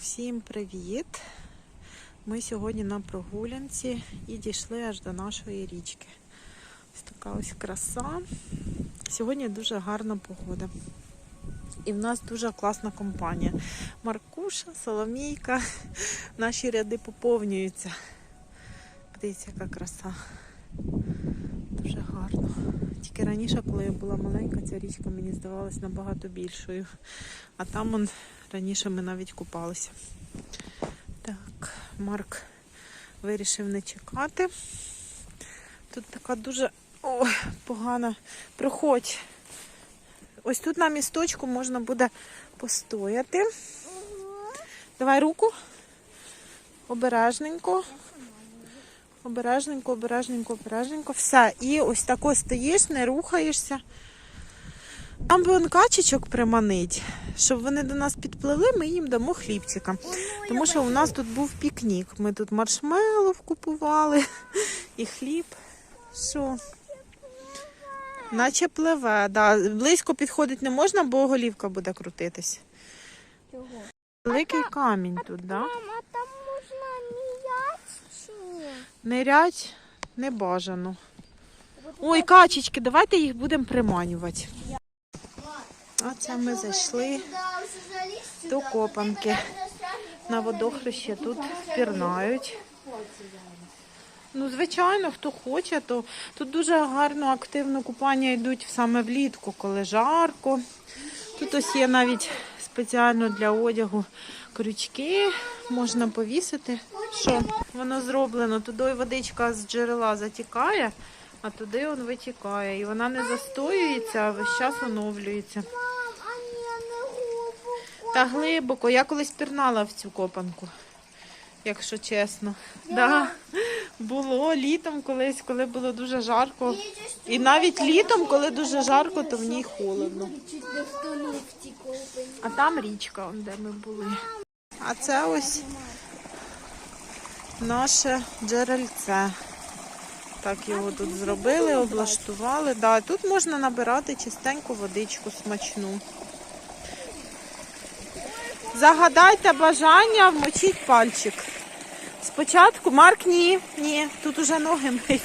Всім привіт! Ми сьогодні на прогулянці і дійшли аж до нашої річки. Ось така ось краса. Сьогодні дуже гарна погода. І в нас дуже класна компанія. Маркуша, Соломійка. Наші ряди поповнюються. Подивіться, яка краса. Дуже гарно. Тільки раніше, коли я була маленька, ця річка мені здавалась набагато більшою. А там он, раніше ми навіть купалися. Так, Марк вирішив не чекати. Тут така дуже о, погана. Проходь. Ось тут на місточку можна буде постояти. Давай руку. Обережненько. Обережненько, обережненько, обережненько. Все. І ось тако стоїш, не рухаєшся. Нам би он качечок приманить, щоб вони до нас підпливли, ми їм дамо хлібчика. Тому що у нас тут був пікнік. Ми тут маршмеллоу купували і хліб. Що? Наче пливе, да. Близько підходити не можна, бо голівка буде крутитись. Великий камінь тут, да? Мама, там можна м'яч чи ні? Нирять не бажано. Ой, качечки, давайте їх будемо приманювати. Оце ми зайшли до копанки. На водохрещі тут пірнають. Ну, звичайно, хто хоче, то тут дуже гарно активно купання йдуть саме влітку, коли жарко. Тут ось є навіть спеціально для одягу крючки, можна повісити. Що воно зроблено? Туди водичка з джерела затікає, а туди він витікає. І вона не застоюється, а весь час оновлюється. Та глибоко. Я колись пірнала в цю копанку, якщо чесно. Да. Було літом колись, коли було дуже жарко. І навіть літом, коли дуже жарко, то в ній холодно. А там річка, де ми були. А це ось наше джерельце. Так його тут зробили, облаштували. Да, тут можна набирати чистеньку водичку смачну. Загадайте бажання, вмочіть пальчик. Спочатку, Марк, ні, ні, тут уже ноги миють.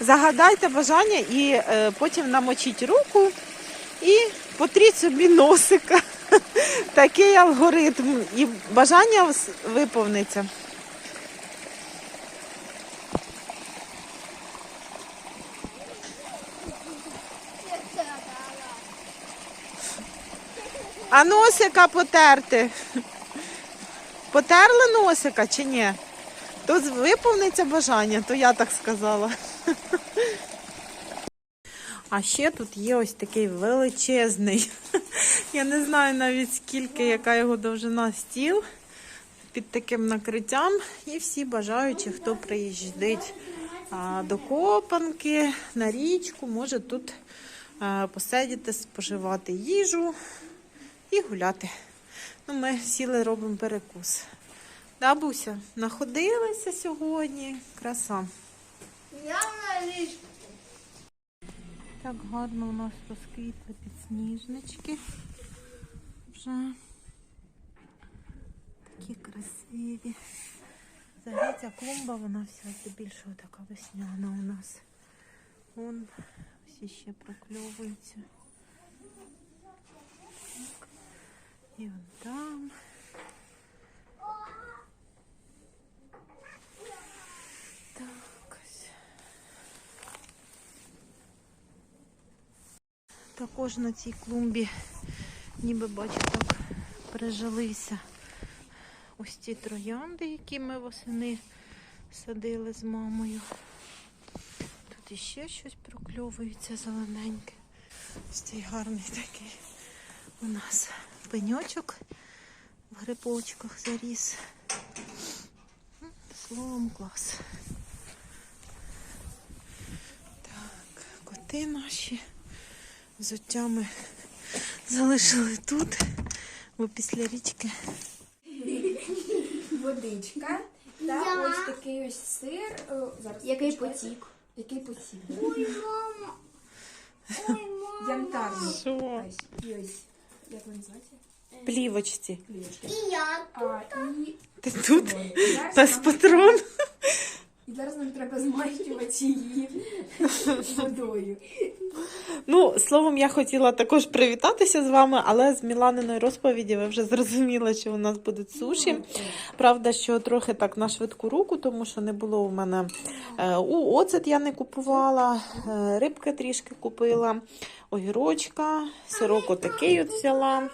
Загадайте бажання і е, потім намочіть руку і потріть собі носика. Такий алгоритм. І бажання виповниться. А носика потерти. Потерли носика чи ні? То виповниться бажання, то я так сказала. А ще тут є ось такий величезний. Я не знаю навіть скільки, яка його довжина стіл під таким накриттям. І всі бажаючі, хто приїздить до Копанки на річку, може тут посидіти, споживати їжу і гуляти. Ну, ми сіли, робимо перекус. Да, Буся, находилися сьогодні. Краса. Я на ліжку. Так гарно у нас розквітли підсніжнички. Вже такі красиві. Взагалі ця клумба, вона вся здебільшого така весняна у нас. Вон всі ще прокльовуються. Так. І вон там. Також на цій клумбі, ніби бачу, так прижилися ось ці троянди, які ми восени садили з мамою. Тут іще щось прокльовується зелененьке. Ось цей гарний такий у нас пеньочок в грибочках заріс. Словом, клас. Так, коти наші взуття ми залишили тут, бо після річки водичка та ось такий ось сир. О, Зараз Який почекайте. потік? Який потік? Ой, мама. Ой, мама. Янтарний. Що? Ось. І ось. Як він називається? плівочці. І я. А, і, Ти тут? зараз Без нам, патрон. І зараз нам треба змащувати її водою. Ну, словом, я хотіла також привітатися з вами, але з Міланиною розповіді ви вже зрозуміли, що у нас будуть суші. Правда, що трохи так на швидку руку, тому що не було у мене е, у оцет я не купувала, е, рибки трішки купила, огірочка, сирок отакий от взяла.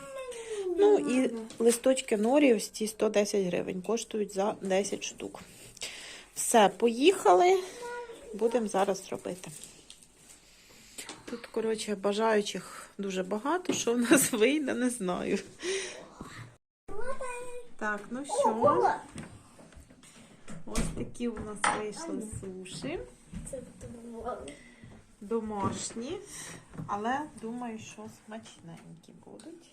Ну і листочки норі, ось ці 110 гривень, коштують за 10 штук. Все, поїхали. Будемо зараз робити. Тут, коротше, бажаючих дуже багато, що в нас вийде, не знаю. Так, ну що, ось такі у нас вийшли суші. Домашні, але думаю, що смачненькі будуть.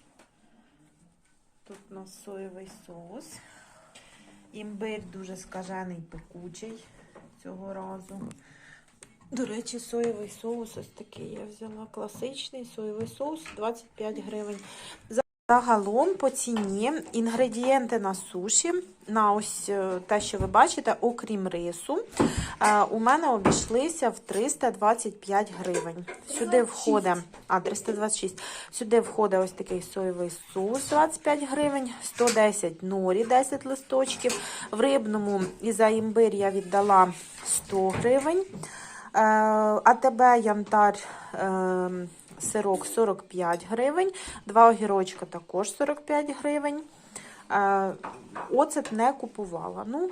Тут у нас соєвий соус. Імбир дуже скажений пекучий цього разу. До речі, соєвий соус ось такий я взяла. Класичний соєвий соус 25 гривень. Загалом по ціні інгредієнти на суші, на ось е, те, що ви бачите, окрім рису, е, у мене обійшлися в 325 гривень. Сюди входить, а 326. Сюди входить ось такий соєвий соус 25 гривень, 110 норі, 10 листочків. В рибному і за імбир я віддала 100 гривень. Е, АТБ янтар е, сирок 45 гривень, два огірочка також 45 гривень. Е, Оцет не купувала. Ну,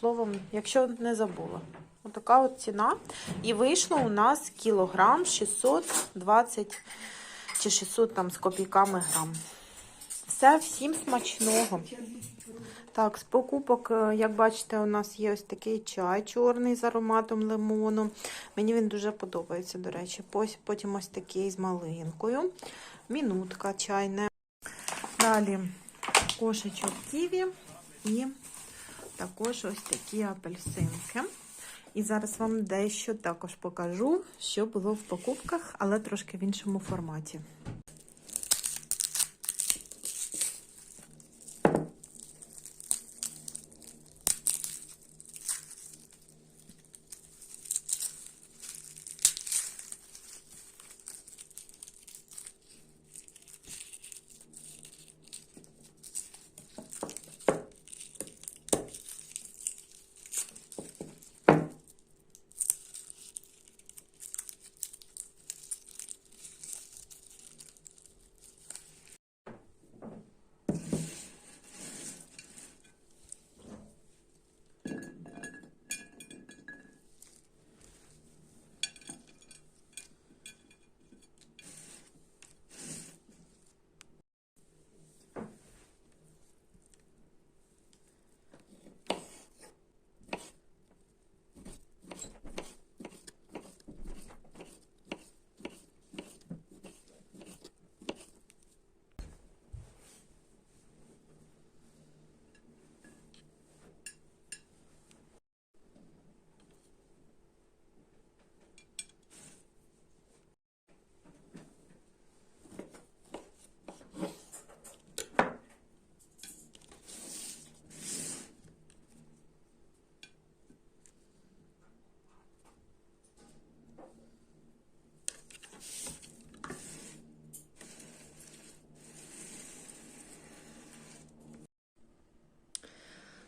словом, якщо не забула. Отака от ціна. І вийшло у нас кілограм 620 чи 600 там з копійками грам. Все, всім смачного. Так, з покупок, е, як бачите, у нас є ось такий чай чорний з ароматом лимону. Мені він дуже подобається, до речі. Потім ось такий з малинкою. Мінутка чайна. Далі кошечок ківі і також ось такі апельсинки. І зараз вам дещо також покажу, що було в покупках, але трошки в іншому форматі.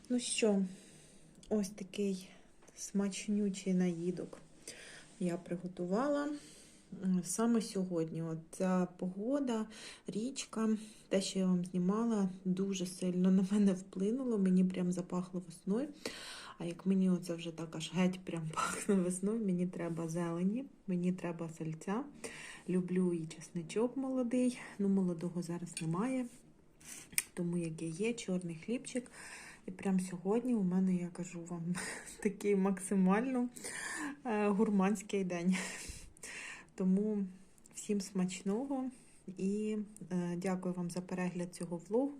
Ну що, ось такий смачнючий наїдок я приготувала. Саме сьогодні. Ця погода, річка, те, що я вам знімала, дуже сильно на мене вплинуло. Мені прям запахло весною. А як мені оце вже так аж геть прям пахне весною, мені треба зелені, мені треба сальця. Люблю і чесничок молодий. Ну, молодого зараз немає. Тому як яке є, чорний хлібчик. І прямо сьогодні у мене, я кажу вам, такий максимально е, гурманський день. Тому всім смачного і е, дякую вам за перегляд цього влогу.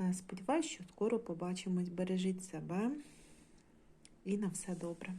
Е, Сподіваюсь, що скоро побачимось. Бережіть себе і на все добре.